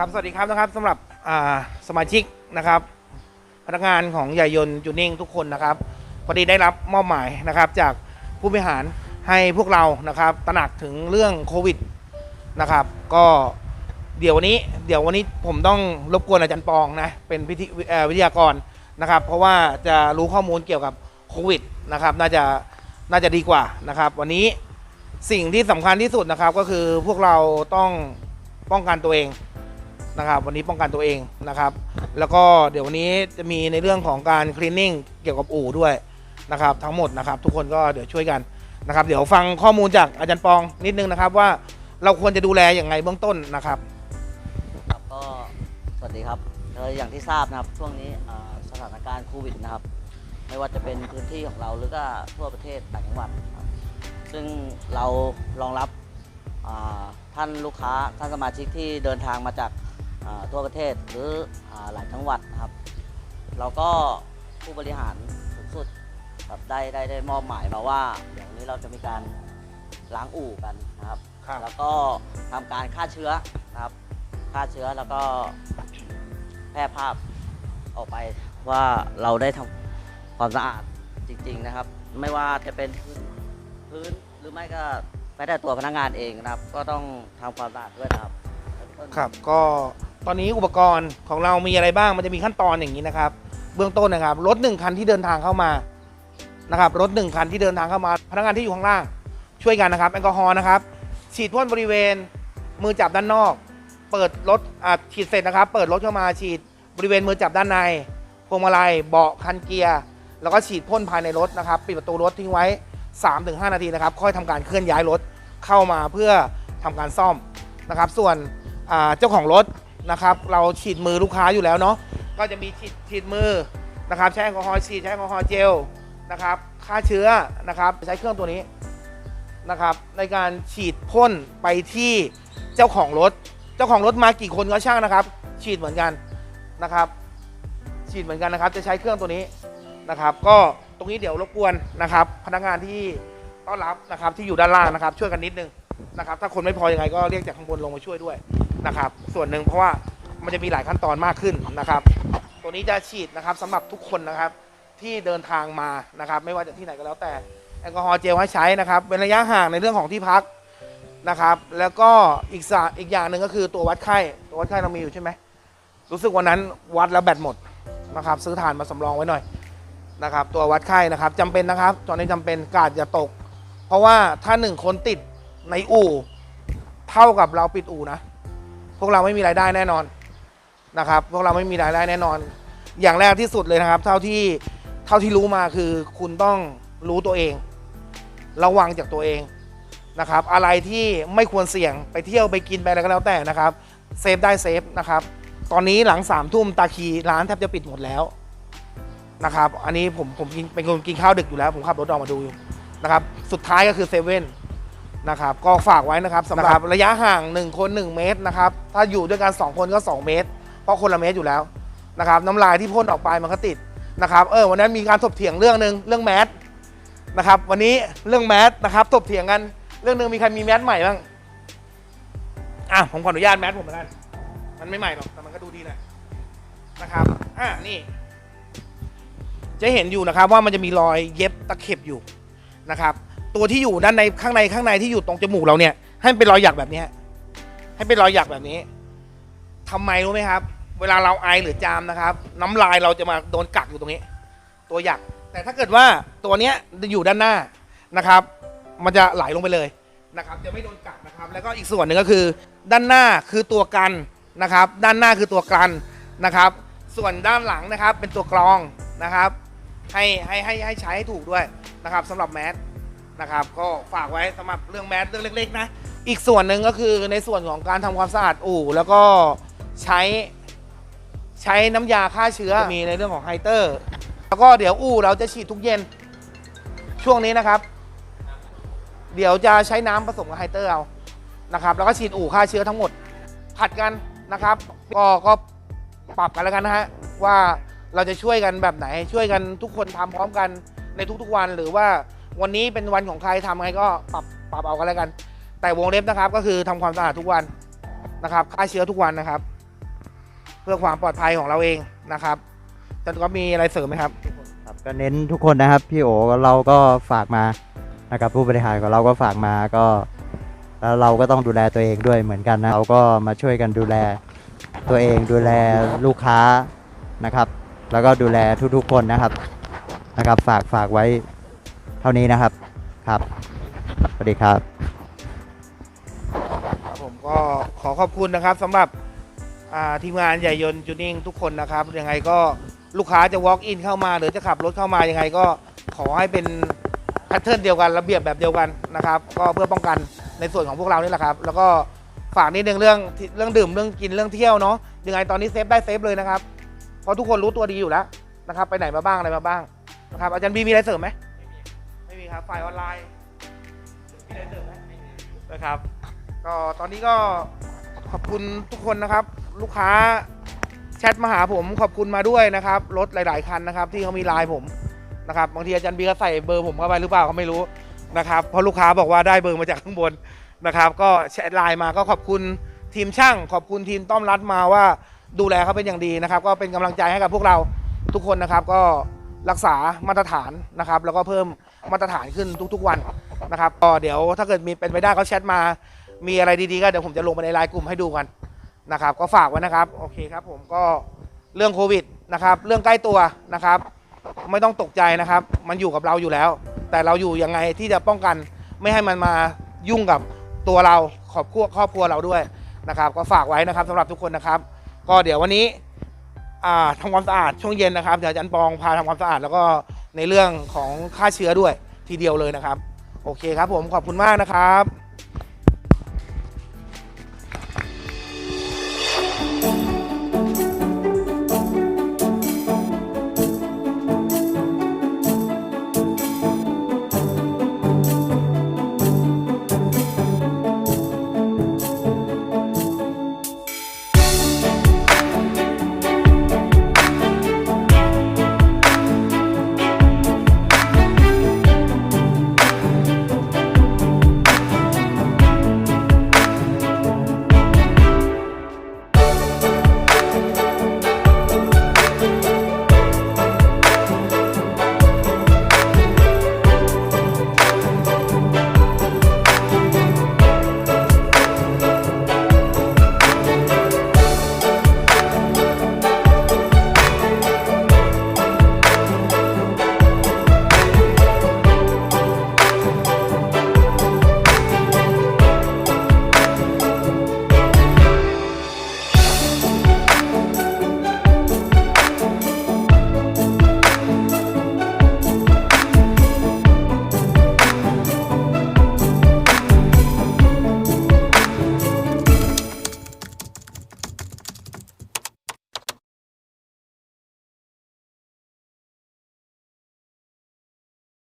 ครับสวัสดีครับนะครับสำหรับสมาชิกนะครับพนักงานของใหญ่ยนต์จูนิ่งทุกคนนะครับพอดีได้รับมอบหมายนะครับจากผู้บริหารให้พวกเรานะครับตระหนักถึงเรื่องโควิดนะครับ ก็เดี๋ยววันนี้เดี๋ยววันนี้ผมต้องรบกวนอาจารย์ปองนะเป็นพิธีวิทยากรนะครับ เพราะว่าจะรู้ข้อมูลเกี่ยวกับโควิดนะครับ น่าจะน่าจะดีกว่านะครับ วันนี้สิ่งที่สำคัญที่สุดนะครับก็คือพวกเราต้องป้องกันตัวเอง นะครับ วันนี้ป้องกันตัวเองนะครับ แล้วก็เดี๋ยววันนี้จะมีในเรื่องของการคลีนนิ่งเกี่ยวกับอู่ด้วยนะครับ ทั้งหมดนะครับ ทุกคนก็เดี๋ยวช่วยกันนะครับ เดี๋ยวฟังข้อมูลจากอาจารย์ปองนิดนึงนะครับว่าเราควรจะดูแลอย่างไงเบื้องต้นนะครับครับก็สวัสดีครับอย่างที่ทราบนะครับช่วงนี้สถานการณ์โควิดนะครับ ไม่ว่าจะเป็นพื้นที่ของเราหรือก็ทั่วประเทศต่างจังหวัดซึ่งเรารองรับท่านลูกค้าท่านสมาชิกที่เดินทางมาจาก ทั่วประเทศหรืออาหลายจังหวัดนะครับ เราก็ผู้บริหารสูงสุดครับได้ได้ได้มอบหมายมาว่าเดี๋ยวนี้เราจะมีการล้างอู่กันนะครับ ครับแล้วก็ทำการฆ่าเชื้อนะครับฆ่าเชื้อแล้วก็แพร่ภาพออกไปว่าเราได้ทำความสะอาดจริง ๆนะครับ ไม่ว่าจะเป็นพื้นพื้นหรือไม่ก็แม้แต่ตัวพนักงานเองนะครับ ก็ต้องทำความสะอาดด้วยนะครับ ครับก็ ตอนนี้อุปกรณ์ของเรามีอะไรบ้างมันจะมีขั้นตอนอย่างนี้นะครับ เบื้องต้นนะครับรถหนึ่งคันที่เดินทางเข้ามานะครับรถหนึ่งคันที่เดินทางเข้ามา พนักงานที่อยู่ข้างล่าง ช่วยกันนะครับแอลกอฮอล์นะครับฉีดพ่นบริเวณมือจับด้านนอก เปิดรถฉีดเสร็จนะครับ เปิดรถเข้ามาฉีดบริเวณมือจับด้านในพวงมาลัยเบาะคันเกียร์ แล้วก็ฉีดพ่นภายในรถนะครับปิดประตูรถทิ้งไว้ 3-5 นาทีนะครับ ค่อยทำการเคลื่อนย้ายรถเข้ามาเพื่อทำการซ่อมนะครับ ส่วนเจ้าของรถ นะครับ เราฉีดมือลูกค้าอยู่แล้วเนาะก็จะมีฉีดฉีดมือนะครับใช้แอลกอฮอล์ฉีดใช้แอลกอฮอล์เจลนะครับฆ่าเชื้อนะครับ ใช้เครื่องตัวนี้นะครับ ในการฉีดพ่นไปที่เจ้าของรถ เจ้าของรถมากี่คนก็ช่างนะครับ ฉีดเหมือนกันนะครับ ฉีดเหมือนกันนะครับ จะใช้เครื่องตัวนี้นะครับ ก็ตรงนี้เดี๋ยวรบกวนนะครับ พนักงานที่ต้อนรับนะครับที่อยู่ด้านล่างนะครับ ช่วยกันนิดนึงนะครับ ถ้าคนไม่พอยังไงก็เรียกจากข้างบนลงมาช่วยด้วย นะครับ ส่วนหนึ่งเพราะว่ามันจะมีหลายขั้นตอนมากขึ้นนะครับ ตัวนี้จะฉีดนะครับสำหรับทุกคนนะครับที่เดินทางมานะครับ ไม่ว่าจะที่ไหนก็แล้วแต่แอลกอฮอล์เจลให้ใช้นะครับเป็นระยะห่างในเรื่องของที่พักนะครับ แล้วก็อีกสาอีกอย่างหนึ่งก็คือตัววัดไข้ตัววัดไข้เรามีอยู่ใช่ไหมรู้สึกวันนั้นวัดแล้วแบตหมดนะครับ ซื้อถ่านมาสำรองไว้หน่อยนะครับ ตัววัดไข้นะครับจำเป็นนะครับ ตอนนี้จำเป็นกาดอย่าตก เพราะว่าถ้าหนึ่งคนติดในอู่ เท่ากับเราปิดอู่นะ พวกเราไม่มีรายได้แน่นอนนะครับ พวกเราไม่มีรายได้แน่นอน อย่างแรกที่สุดเลยนะครับ เท่าที่เท่าที่รู้มาคือคุณต้องรู้ตัวเอง ระวังจากตัวเองนะครับ อะไรที่ไม่ควรเสี่ยงไปเที่ยวไปกินไปอะไรก็แล้วแต่นะครับเซฟได้เซฟนะครับ ตอนนี้หลังสามทุ่มตาคีร้านแทบจะปิดหมดแล้วนะครับ อันนี้ผมผมกินเป็นคนกินข้าวดึกอยู่แล้ว ผมขับรถออกมาดูอยู่นะครับ สุดท้ายก็คือเซเว่น นะครับก็ฝากไว้นะครับสำหรับระยะห่าง 1 คน 1 เมตรนะครับถ้าอยู่ด้วยกัน 2 คนก็ 2 เมตร เพราะคนละเมตรอยู่แล้วนะครับน้ำลายที่พ่นออกไปมันก็ติดนะครับเออวันนั้นมีการถกเถียงเรื่องหนึ่งเรื่องแมสนะครับวันนี้เรื่องแมสนะครับถกเถียงกันเรื่องหนึงมีใครมีแมสใหม่บ้างอะผมขออนุญาตแมสผมเหมือนกันมันไม่ใหม่หรอกแต่มันก็ดูดีหน่อยนะครับอะนี่ จะเห็นอยู่นะครับว่ามันจะมีรอยเย็บตะเข็บอยู่นะครับ ตัวที่อยู่ด้านในข้างในข้างในที่อยู่ตรงจมูกเราเนี่ย ให้มันเป็นรอยหยักแบบนี้ให้เป็นรอยหยักแบบนี้ทำไมรู้ไหมครับ เวลาเราไอหรือจามนะครับ น้ำลายเราจะมาโดนกักอยู่ตรงนี้ ตัวหยัก แต่ถ้าเกิดว่าตัวเนี้ยอยู่ด้านหน้านะครับ มันจะไหลลงไปเลยนะครับ จะไม่โดนกัดนะครับ แล้วก็อีกส่วนหนึ่งก็คือ ด้านหน้าคือตัวกันนะครับ ด้านหน้าคือตัวกันนะครับ ส่วนด้านหลังนะครับเป็นตัวกรองนะครับ ให้ให้ให้ให้ใช้ให้ถูกด้วยนะครับสำหรับแมส นะครับ ก็ฝากไว้สำหรับเรื่องแมสเรื่องเล็กๆนะ อีกส่วนหนึ่งก็คือในส่วนของการทำความสะอาดอู่ แล้วก็ใช้ใช้น้ำยาฆ่าเชื้อมีในเรื่องของไฮเตอร์ แล้วก็เดี๋ยวอู่เราจะฉีดทุกเย็นช่วงนี้นะครับ เดี๋ยวจะใช้น้ำผสมกับไฮเตอร์เอานะครับ แล้วก็ฉีดอู่ฆ่าเชื้อทั้งหมดผัดกันนะครับ ก็ก็ปรับกันแล้วกันนะฮะว่าเราจะช่วยกันแบบไหนช่วยกันทุกคนทำพร้อมกันในทุกๆวันหรือว่า วันนี้เป็นวันของใครทำไงก็ปรับปรับเอากันแล้วกัน แต่วงเล็บนะครับ ก็คือทำความสะอาดทุกวันนะครับฆ่าเชื้อทุกวันนะครับ เพื่อความปลอดภัยของเราเองนะครับอาจารย์ก็มีอะไรเสริมไหมครับครับก็เน้นทุกคนนะครับพี่โอเราก็ฝากมานะครับผู้บริหารของเราก็ฝากมาก็แล้วเราก็ต้องดูแลตัวเองด้วยเหมือนกันนะเราก็มาช่วยกันดูแลตัวเองดูแลลูกค้านะครับ แล้วก็ดูแลทุกๆคนนะครับนะครับ ฝากฝากไว้ เท่านี้นะครับครับสวัสดีครับครับผมก็ขอขอบคุณนะครับสำหรับอ่าทีมงานใหญ่ยนต์จูนิ่งทุกคนนะครับยังไงก็ลูกค้าจะ walk in เข้ามาหรือจะขับรถเข้ามายังไงก็ขอให้เป็นแพทเทิร์นเดียวกันระเบียบแบบเดียวกันนะครับก็เพื่อป้องกันในส่วนของพวกเรานี่แหละครับ แล้วก็ฝากนิดนึงเรื่องเรื่องดื่มเรื่องกินเรื่องเที่ยวเนาะยังไงตอนนี้เซฟได้เซฟเลยนะครับเพราะทุกคนรู้ตัวดีอยู่แล้วนะครับ ไปไหนมาบ้างอะไรมาบ้างนะครับอาจารย์บีมีอะไรเสริมไหม ครับฝ่ายออนไลน์มีอะไรเสริมไหมนะครับ ก็ตอนนี้ก็ขอบคุณทุกคนนะครับ ลูกค้าแชทมาหาผมขอบคุณมาด้วยนะครับรถหลาย ๆ คันนะครับ ที่เขามีไลน์ผมนะครับบางทีอาจารย์บีก็ใส่เบอร์ผมเข้าไปหรือเปล่าก็ไม่รู้นะครับเพราะลูกค้าบอกว่าได้เบอร์มาจากข้างบนนะครับ ก็แชทไลน์มาก็ขอบคุณทีมช่าง ขอบคุณทีมต้อมรัดมาว่าดูแลเขาเป็นอย่างดีนะครับ ก็เป็นกำลังใจให้กับพวกเราทุกคนนะครับ ก็รักษามาตรฐานนะครับ แล้วก็เพิ่ม มาตรฐานขึ้นทุก ๆ วันนะครับก็เดี๋ยวถ้าเกิดมีเป็นไปได้เขาแชทมา มีอะไรดีๆก็เดี๋ยวผมจะลงไปในไลน์กลุ่มให้ดูกันนะครับ ก็ฝากไว้นะครับโอเคครับ ผมก็เรื่องโควิดนะครับ เรื่องใกล้ตัวนะครับ ไม่ต้องตกใจนะครับ มันอยู่กับเราอยู่แล้ว แต่เราอยู่ยังไงที่จะป้องกันไม่ให้มันมายุ่งกับตัวเราครอบครัวครอบครัวเราด้วยนะครับ ก็ฝากไว้นะครับสำหรับทุกคนนะครับ ก็เดี๋ยววันนี้อ่าทำความสะอาดช่วงเย็นนะครับเดี๋ยวอาจารย์ปองพาทำความสะอาดแล้วก็ ในเรื่องของฆ่าเชื้อด้วยทีเดียวเลยนะครับ โอเคครับผมขอบคุณมากนะครับ